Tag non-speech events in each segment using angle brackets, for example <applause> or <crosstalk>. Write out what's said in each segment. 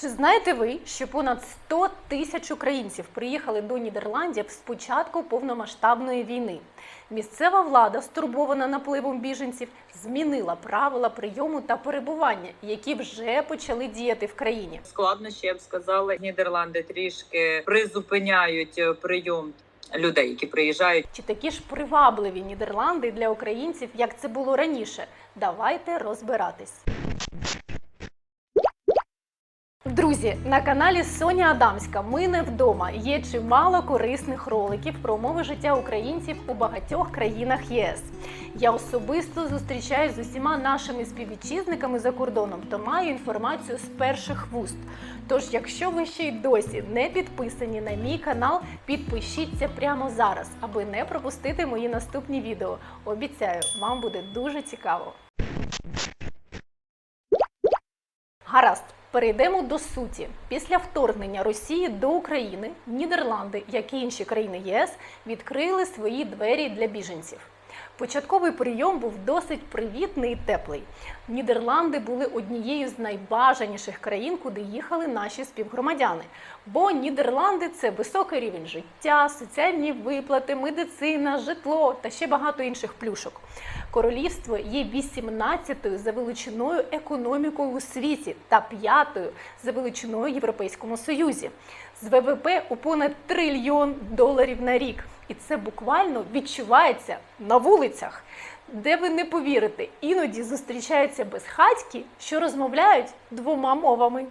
Чи знаєте ви, що понад 100 тисяч українців приїхали до Нідерландів з початку повномасштабної війни? Місцева влада, стурбована напливом біженців, змінила правила прийому та перебування, які вже почали діяти в країні. складнощі, я б сказала, Нідерланди трішки призупиняють е, прийом людей, які приїжджають. Чи такі ж привабливі Нідерланди для українців, як це було раніше? Давайте розбиратись. Друзі, на каналі Соня Адамська Ми не вдома є чимало корисних роликів про умови життя українців у багатьох країнах ЄС. Я особисто зустрічаюсь з усіма нашими співвітчизниками за кордоном, то маю інформацію з перших вуст. Тож, якщо ви ще й досі не підписані на мій канал, підпишіться прямо зараз, аби не пропустити мої наступні відео. Обіцяю, вам буде дуже цікаво. Гаразд, перейдемо до суті. Після вторгнення Росії до України Нідерланди, як і інші країни ЄС, відкрили свої двері для біженців. Початковий прийом був досить привітний і теплий. Нідерланди були однією з найбажаніших країн, куди їхали наші співгромадяни. Бо Нідерланди це високий рівень життя, соціальні виплати, медицина, житло та ще багато інших плюшок. Королівство є 18-ю за величиною економікою у світі та 5-ю за величиною Європейському Союзі. З ВВП у понад трильйон доларів на рік. І це буквально відчувається на вулицях, де ви не повірите, іноді зустрічаються безхатьки, що розмовляють двома мовами.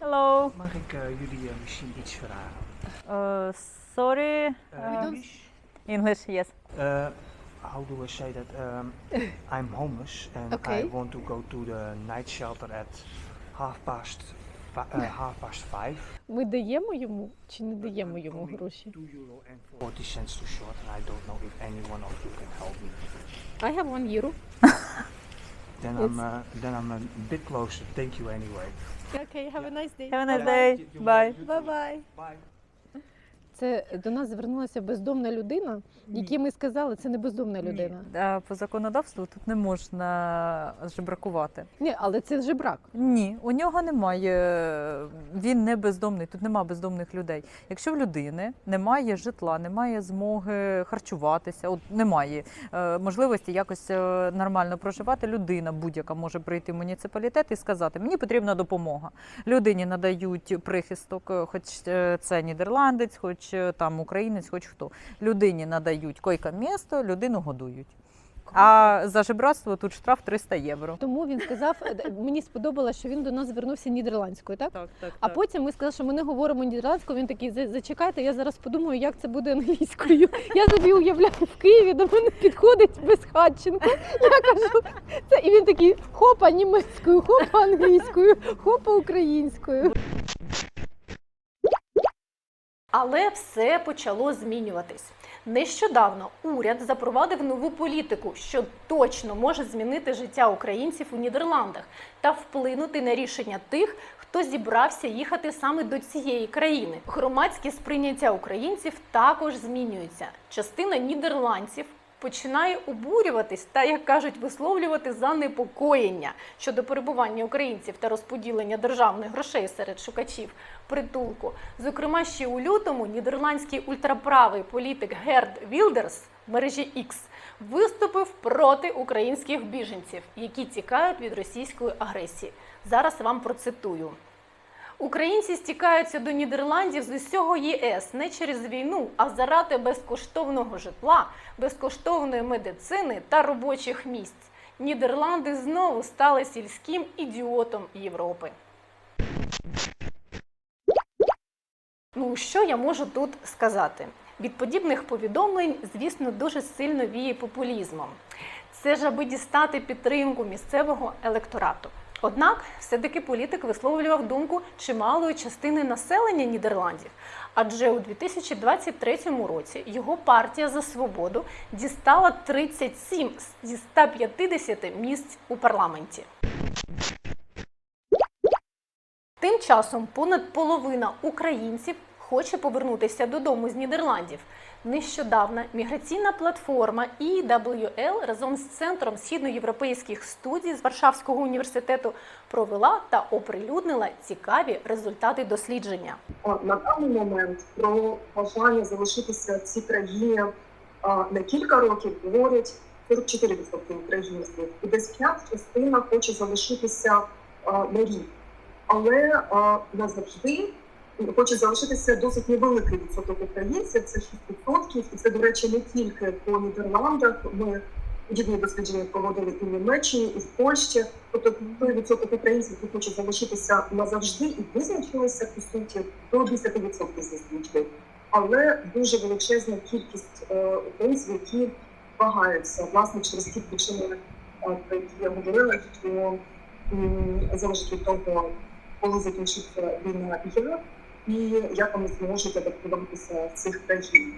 Hello. Mag ik eh, jullie eh, misschien iets vragen? Uh, sorry. Eh, Uh, English? English, yes. Uh, how do I say that? Um, I'm homeless and Okay. I want to go to the night shelter at half past fi- uh, half past five. Ми даємо йому чи не даємо йому Coming гроші? 2 euro and 40 cents too short and I don't know if any one of you can help me. I have one euro. <laughs> Then I'm uh, then I'm a bit closer. Thank you anyway. Okay, have a nice day. Have a nice day. Bye. Bye-bye. Bye. Це до нас звернулася бездомна людина, якій ми сказали, це не бездомна людина. А По законодавству тут не можна жебракувати. Ні, але це жебрак. Ні, у нього немає. Він не бездомний, тут немає бездомних людей. Якщо в людини немає житла, немає змоги харчуватися, от немає е, можливості якось е, нормально проживати, людина будь-яка може прийти в муніципалітет і сказати: мені потрібна допомога. Людині надають прихисток, е, хоч це нідерландець, хоч е, там українець, хоч хто. Людині надають койка місто, людину годують. А за жебратство тут штраф 300 євро. Тому він сказав, е, мені сподобалося, що він до нас звернувся нідерландською, так? Так, так, А потім ми сказали, що ми не говоримо нідерландською. Він такий, зачекайте, я зараз подумаю, як це буде англійською. Я собі уявляю в Києві, до мене підходить безхатченко. Я кажу, це і він такий хопа німецькою, хопа англійською, хопа українською. Але все почало змінюватись. Нещодавно уряд запровадив нову політику, що точно може змінити життя українців у Нідерландах та вплинути на рішення тих, хто зібрався їхати саме до цієї країни. Громадське сприйняття українців також змінюється. Частина нідерландців починає обурюватись та, як кажуть, висловлювати занепокоєння щодо перебування українців та розподілення державних грошей серед шукачів притулку. Зокрема, ще у лютому нідерландський ультраправий політик Герд Вілдерс в мережі X виступив проти українських біженців, які тікають від російської агресії. Зараз вам процитую. Українці стікаються до Нідерландів з усього ЄС не через війну, а заради безкоштовного житла, безкоштовної медицини та робочих місць. Нідерланди знову стали сільським ідіотом Європи. Ну, що я можу тут сказати? Від подібних повідомлень, звісно, дуже сильно віє популізмом. Це ж аби дістати підтримку місцевого електорату. Однак, все-таки політик висловлював думку чималої частини населення Нідерландів. Адже у 2023 році його партія за свободу дістала 37 зі 150 місць у парламенті. Тим часом понад половина українців хоче повернутися додому з Нідерландів. Нещодавно міграційна платформа EWL разом з центром східноєвропейських студій з Варшавського університету провела та оприлюднила цікаві результати дослідження. На даний момент про бажання залишитися в цій країні на кілька років говорять 44% українців, і десь п'ять частина хоче залишитися на рік. Але назавжди хоче залишитися досить невеликий відсоток українців, це 6%, і це, до речі, не тільки по Нідерландах. Ми подібні дослідження проводили і в Німеччині, і в Польщі. Тобто той відсоток українців, які хочуть залишитися назавжди і визначилися по суті до 10% зазвичай. Але дуже величезна кількість е, українців, які вагаються власне через ті причини, е, про які я говорила, що залежить від того, коли закінчиться війна і і як вони зможуть адаптуватися в цих країн.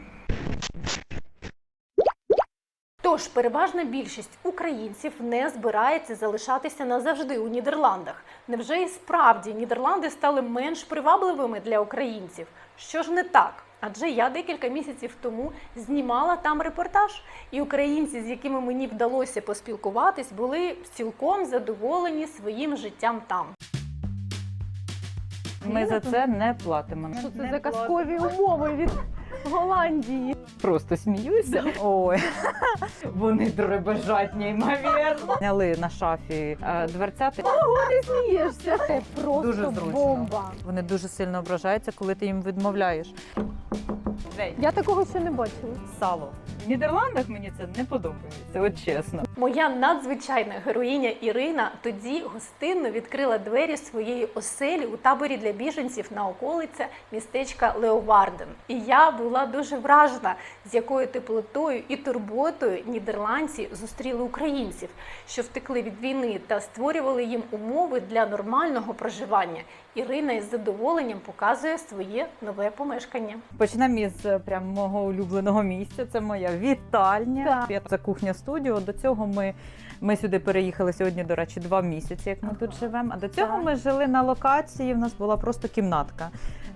Тож переважна більшість українців не збирається залишатися назавжди у Нідерландах. Невже і справді Нідерланди стали менш привабливими для українців? Що ж не так? Адже я декілька місяців тому знімала там репортаж, і українці, з якими мені вдалося поспілкуватись, були цілком задоволені своїм життям там. Ми за це не платимо. Що це за казкові умови від Голландії? Просто сміюся. Ой, <laughs> вони дребежать неймовірно. Зняли на шафі е, дверцяти. Ти смієшся? Це просто зручно. бомба. Вони дуже сильно ображаються, коли ти їм відмовляєш. Я такого ще не бачила. Сало. В Нідерландах мені це не подобається, от чесно. Моя надзвичайна героїня Ірина тоді гостинно відкрила двері своєї оселі у таборі для біженців на околиця містечка Леоварден. І я була дуже вражена, з якою теплотою і турботою нідерландці зустріли українців, що втекли від війни та створювали їм умови для нормального проживання. Ірина із задоволенням показує своє нове помешкання. Почнемо із е, прям мого улюбленого місця. Це моя вітальня. Це кухня студіо. До цього ми, ми сюди переїхали сьогодні, до речі, два місяці, як ми тут живемо. А до цього Так. ми жили на локації. В нас була просто кімнатка.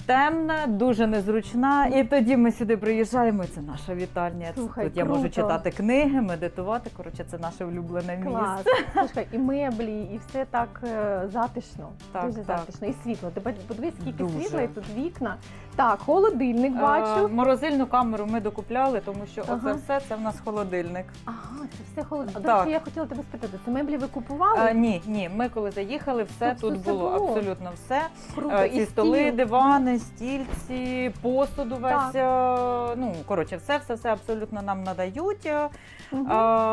Темна, дуже незручна. І тоді ми сюди приїжджаємо. і Це наша вітальня. Слухай, тут я можу читати книги, медитувати. Коротше, це наше улюблене Клас. місце. Слухай, і меблі, і все так е, затишно. Так, Дуже так. затишно. І світло. Ти подивись, скільки Дуже. світла, і тут вікна. Так, холодильник Е, бачу. Морозильну камеру ми докупляли, тому що Ага. оце все це в нас холодильник. Ага, це все холодно. А до речі, я хотіла тебе спитати, це меблі ви купували? А, ні, ні. Ми коли заїхали, все Тут тут все було було. абсолютно все. Круто. Е, І стіл. столи, дивани, стільці, посуду весь. е, Ну коротше, все, все, все абсолютно нам надають. Е, Мгм.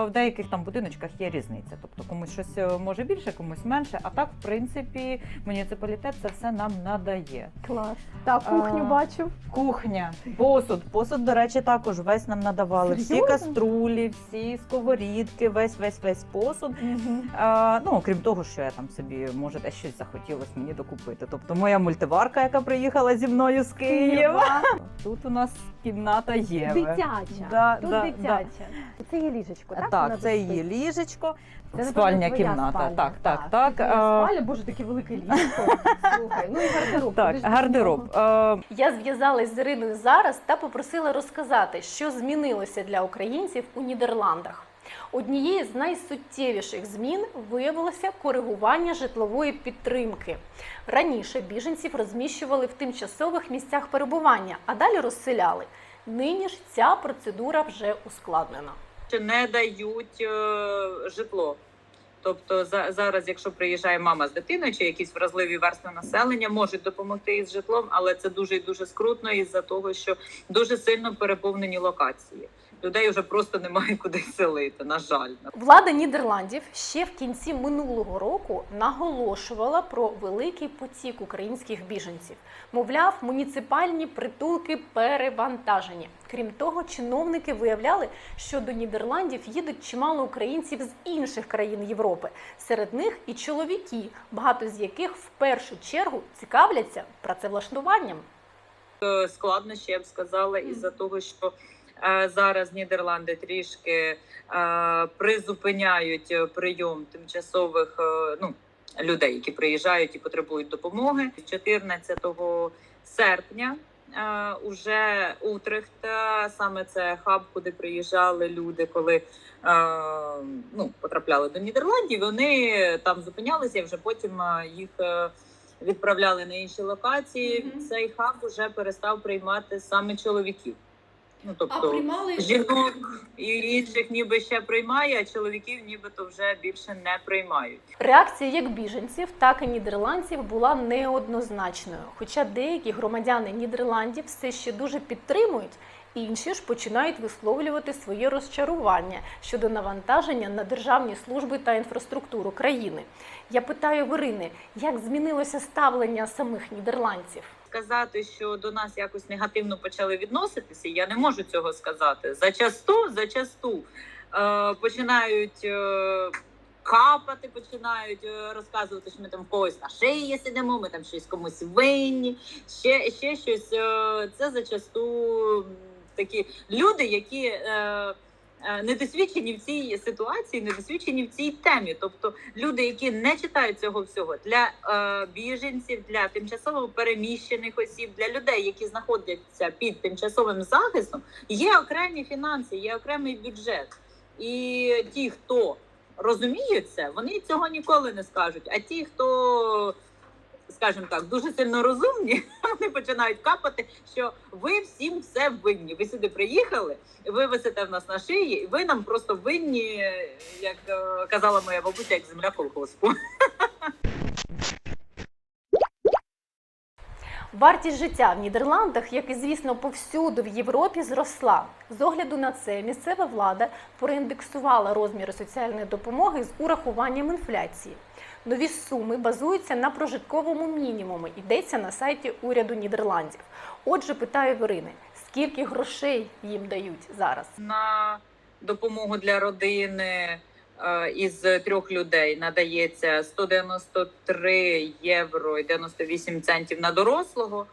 В деяких там будиночках є різниця. Тобто комусь щось е, може більше, комусь менше. А так, в принципі, муніципалітет це все нам надає. Клас. Так, кухню А, бачу. Кухня, посуд. Посуд, до речі, також весь нам надавали. Всі Серйозно? каструлі, всі сковорідки, весь весь весь посуд. А, ну, окрім того, що я там собі, може, десь щось захотілося мені докупити. Тобто моя мультиварка, яка приїхала зі мною з Києва. Тут у нас кімната є. Дитяча. Да, Тут да, дитяча. Це є ліжечко, так? Так, це тут її спить? ліжечко, Це, напевно, спальня твоя кімната. спальня. Так, так, так. Твоя Е, спальня, боже, таке велике ліжко. Слухай, ну і гардероб. Так, Куди гардероб. Е, Я зв'язалась з Іриною зараз та попросила розказати, що змінилося для українців у Нідерландах. Однією з найсуттєвіших змін виявилося коригування житлової підтримки. Раніше біженців розміщували в тимчасових місцях перебування, а далі розселяли. Нині ж ця процедура вже ускладнена. Не дають е, житло. Тобто за, зараз, якщо приїжджає мама з дитиною чи якісь вразливі верстви населення, можуть допомогти із житлом, але це дуже і дуже скрутно із-за того, що дуже сильно переповнені локації. Людей вже просто немає куди селити. На жаль, Влада Нідерландів ще в кінці минулого року наголошувала про великий потік українських біженців. Мовляв, муніципальні притулки перевантажені. Крім того, чиновники виявляли, що до Нідерландів їдуть чимало українців з інших країн Європи. Серед них і чоловіки, багато з яких в першу чергу цікавляться працевлаштуванням. Е, складно ще я б сказала, із-за того, що зараз Нідерланди трішки призупиняють е, прийом тимчасових е, ну, людей, які приїжджають і потребують допомоги. З 14 серпня уже Утрехт, саме це хаб, куди приїжджали люди, коли ну, потрапляли до Нідерландів. Вони там зупинялися, і вже потім їх е, відправляли на інші локації. Мгм. Цей хаб вже перестав приймати саме чоловіків. Ну, А тобто, приймали жінок і інших ніби ще приймає, а чоловіків нібито вже більше не приймають. Реакція як біженців, так і нідерландців була неоднозначною. Хоча деякі громадяни Нідерландів все ще дуже підтримують, інші ж починають висловлювати своє розчарування щодо навантаження на державні служби та інфраструктуру країни. Я питаю Ірини, як змінилося ставлення самих нідерландців? Сказати, що до нас якось негативно почали відноситися, я не можу цього сказати. Зачасту, зачасту е, починають е, капати, починають е, розказувати, що ми там в когось на шиї сидимо, ми там щось комусь винні, ще, ще щось. Е, це зачасту такі люди, які. Е, Недосвідчені в цій ситуації, недосвідчені в цій темі. Тобто люди, які не читають цього всього для е, біженців, для тимчасово переміщених осіб, для людей, які знаходяться під тимчасовим захистом, є окремі фінанси, є окремий бюджет. І ті, хто розуміє це, вони цього ніколи не скажуть. А ті, хто скажімо так, дуже сильно розумні, <laughs> вони починають капати, що ви всім все винні. Ви сюди приїхали, ви висите в нас на шиї, і ви нам просто винні, як е, казала моя бабуся, як земля колгоспу. <laughs> Вартість життя в Нідерландах, як і звісно, повсюду в Європі, зросла. З огляду на це місцева влада проіндексувала розміри соціальної допомоги з урахуванням інфляції. Нові суми базуються на прожитковому мінімумі. Йдеться на сайті уряду Нідерландів. Отже, питаю Ірини, скільки грошей їм дають зараз? на допомогу для родини е, із трьох людей надається 193 євро і 98 центів на дорослого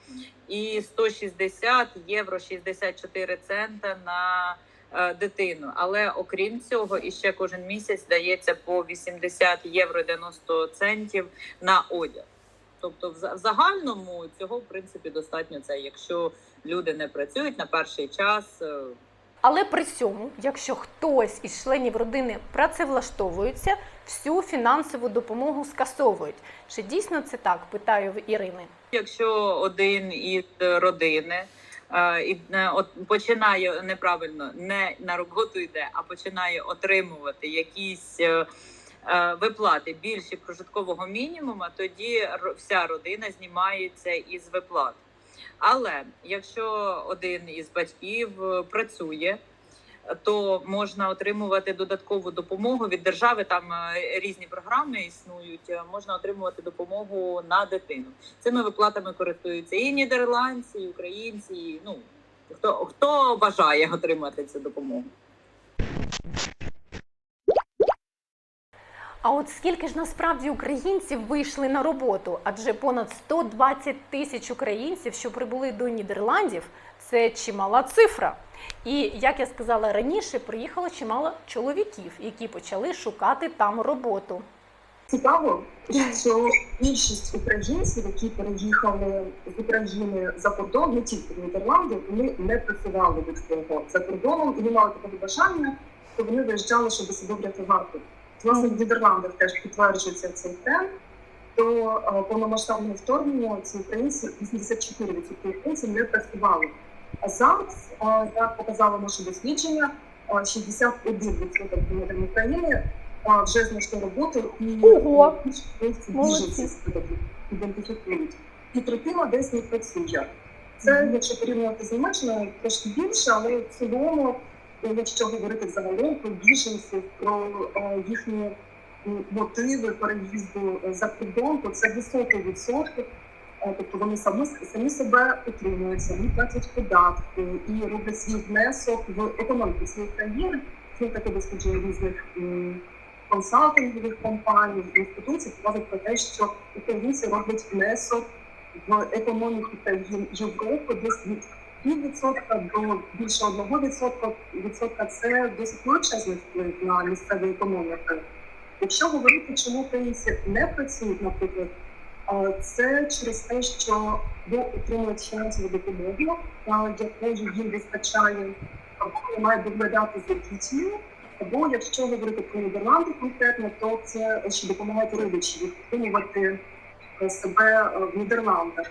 і 160 євро 64 цента на дитину. Але окрім цього, іще кожен місяць дається по 80 євро 90 центів на одяг. Тобто, в за- загальному цього в принципі достатньо. Це якщо люди не працюють на перший час. е, Але при цьому, якщо хтось із членів родини працевлаштовується, всю фінансову допомогу скасовують. Чи дійсно це так? Питаю в Ірини. Якщо один із родини е, і от починає неправильно не на роботу йде, а починає отримувати якісь е, е, виплати більше прожиткового мінімуму, тоді вся родина знімається із виплат. Але якщо один із батьків е, працює, то можна отримувати додаткову допомогу від держави. Там е, різні програми існують. е, Можна отримувати допомогу на дитину. Цими виплатами користуються і нідерландці, і українці. І, ну хто хто бажає отримати цю допомогу. А от скільки ж насправді українців вийшли на роботу? Адже понад 120 тисяч українців, що прибули до Нідерландів, це чимала цифра. І як я сказала раніше, приїхало чимало чоловіків, які почали шукати там роботу. Цікаво, що більшість українців, які переїхали з України за кордон, не тільки в Нідерланди, вони не працювали до цього за кордоном і не мали такого бажання, то вони виїжджали, щоб себе врятувати. Власне, в Нідерландах теж підтверджується цей тренд. До е, повномасштабного вторгнення ці українці 84% українців не працювали. А зараз, як показало наше дослідження, е, 61% громадян України вже знайшли роботу і Ого! Молодці. ідентифікують. І третина десь не працює. Це, якщо порівнювати з Німеччиною, трошки більше, але в цілому, якщо говорити загалом про біженців, про їхні мотиви переїзду за кордон, то це високий відсоток. Е, Тобто вони самі, самі себе утримують, самі платять податки і роблять свій внесок в економіку цієї країни. Це таке дослідження різних консалтингових компаній, інституцій показують про те, що українці роблять внесок в економіку країн Європи десь від піввідсотка до більше одного відсотка. Відсотка це досить величезний вплив на місцеву економіку. Якщо говорити, чому українці не працюють, наприклад, Це через те, що або отримують фінансову допомогу, якої їм вистачає, або вони мають доглядати за дітьми. Або якщо говорити про Нідерланди конкретно, то це що допомагають родичі підтримувати е, себе е, в Нідерландах.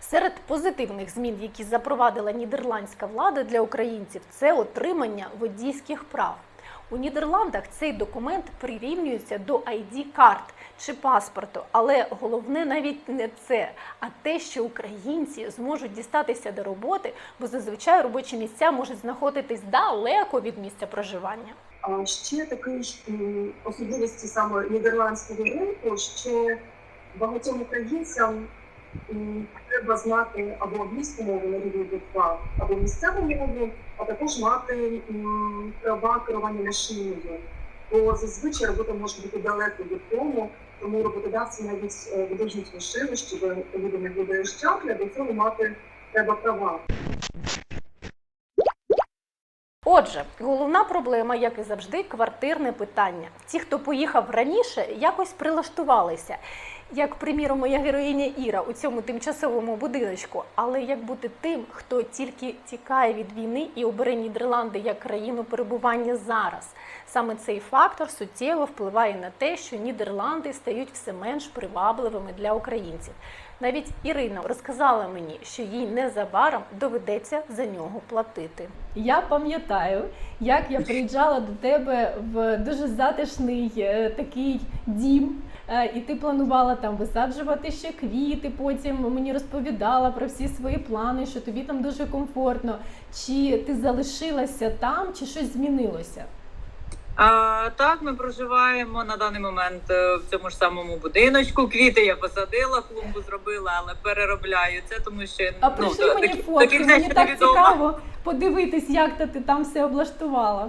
Серед позитивних змін, які запровадила нідерландська влада для українців, це отримання водійських прав. У Нідерландах цей документ прирівнюється до id карт чи паспорту, але головне навіть не це, а те, що українці зможуть дістатися до роботи, бо зазвичай робочі місця можуть знаходитись далеко від місця проживання. А ще такий м, особливості саме нідерландського ринку, що багатьом українцям треба знати або англійську мову на рівні B2, або місцеву мову, а також мати права керування машиною. Бо зазвичай робота може бути далеко від дому, тому роботодавці навіть е, видовжують машини, щоб люди не доїжджати, а до цього мати треба права. Отже, головна проблема, як і завжди, квартирне питання. Ті, хто поїхав раніше, якось прилаштувалися. Як, приміром, моя героїня Іра у цьому тимчасовому будиночку. Але як бути тим, хто тільки тікає від війни і обере Нідерланди як країну перебування зараз? Саме цей фактор суттєво впливає на те, що Нідерланди стають все менш привабливими для українців. Навіть Ірина розказала мені, що їй незабаром доведеться за нього платити. Я пам'ятаю, як я приїжджала до тебе в дуже затишний е, такий дім, і ти планувала там висаджувати ще квіти. Потім мені розповідала про всі свої плани, що тобі там дуже комфортно. Чи ти залишилася там, чи щось змінилося? А, так, ми проживаємо на даний момент е, в цьому ж самому будиночку. Квіти я посадила, клумбу зробила, але переробляю це, тому що А ну, прийшли до- мені до фотки, мені так цікаво подивитись, як ти там все облаштувала.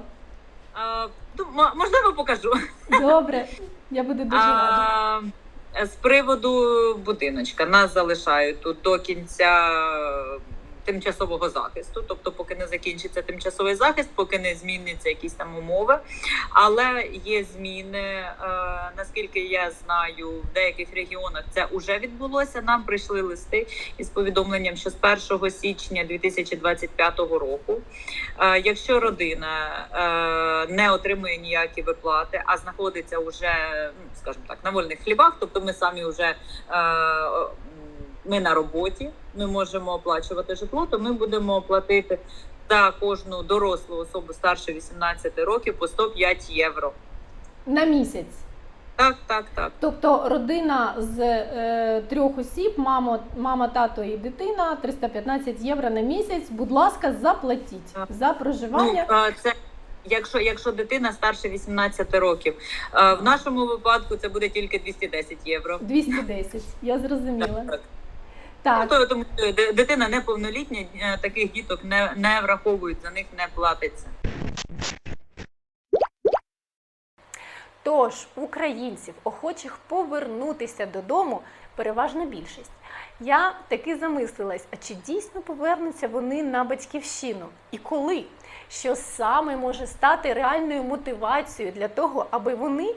А, ну, можливо, покажу. Добре, я буду дуже рада. З приводу будиночка нас залишають тут до кінця тимчасового захисту, тобто, поки не закінчиться тимчасовий захист, поки не зміниться якісь там умови. Але є зміни. е, Наскільки я знаю, в деяких регіонах це вже відбулося. Нам прийшли листи із повідомленням, що з 1 січня 2025 року, е, якщо родина е, не отримує ніякі виплати, а знаходиться вже, ну, скажімо так, на вольних хлібах, тобто ми самі вже ми на роботі, ми можемо оплачувати житло, то ми будемо платити за кожну дорослу особу старше 18 років по 105 євро. На місяць. Так, так, так. Тобто родина з е, трьох осіб, мамо, мама, тато і дитина, 315 євро на місяць. Будь ласка, заплатіть Так. за проживання. Ну, це якщо, якщо дитина старше 18 років. В нашому випадку це буде тільки 210 євро. 210. Я зрозуміла. Так. Так, Ну, то- Тому що дитина неповнолітня, е, таких діток не, не враховують, за них не платиться. Тож українців, охочих повернутися додому, переважна більшість. Я таки замислилась, а чи дійсно повернуться вони на батьківщину? І коли? Що саме може стати реальною мотивацією для того, аби вони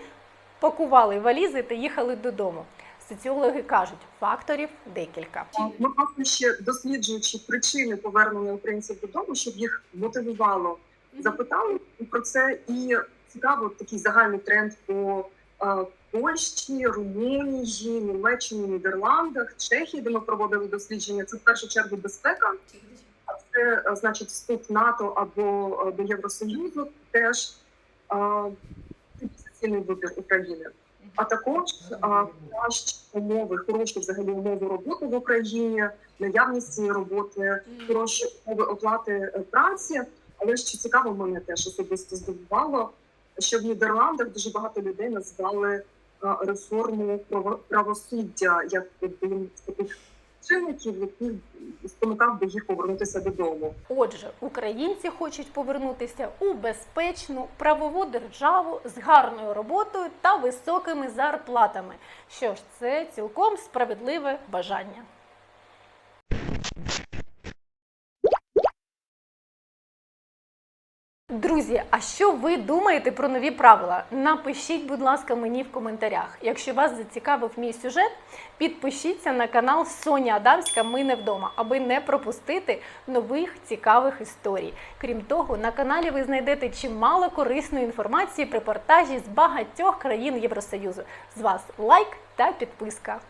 пакували валізи та їхали додому? Соціологи кажуть, факторів декілька. Ми власне ще досліджуючи причини повернення українців додому, щоб їх мотивувало, запитали про це. І цікаво такий загальний тренд по е, Польщі, Румунії, Німеччині, Нідерландах, Чехії, де ми проводили дослідження. Це в першу чергу безпека. А це е, значить вступ НАТО або е, до Євросоюзу, теж е, цивілізаційний вибір України а також кращі умови, хороші взагалі умови роботи в Україні, наявність цієї роботи, хороші умови оплати е, праці. Але що цікаво, мене теж особисто здивувало, що в Нідерландах дуже багато людей назвали реформу право- правосуддя як один з таких чинників, які спонукав би їх повернутися додому. Отже, українці хочуть повернутися у безпечну правову державу з гарною роботою та високими зарплатами. Що ж, це цілком справедливе бажання. Друзі, а що ви думаєте про нові правила? Напишіть, будь ласка, мені в коментарях. Якщо вас зацікавив мій сюжет, підпишіться на канал Соня Адамська Ми не вдома, аби не пропустити нових цікавих історій. Крім того, на каналі ви знайдете чимало корисної інформації, репортажі з багатьох країн Євросоюзу. З вас лайк та підписка.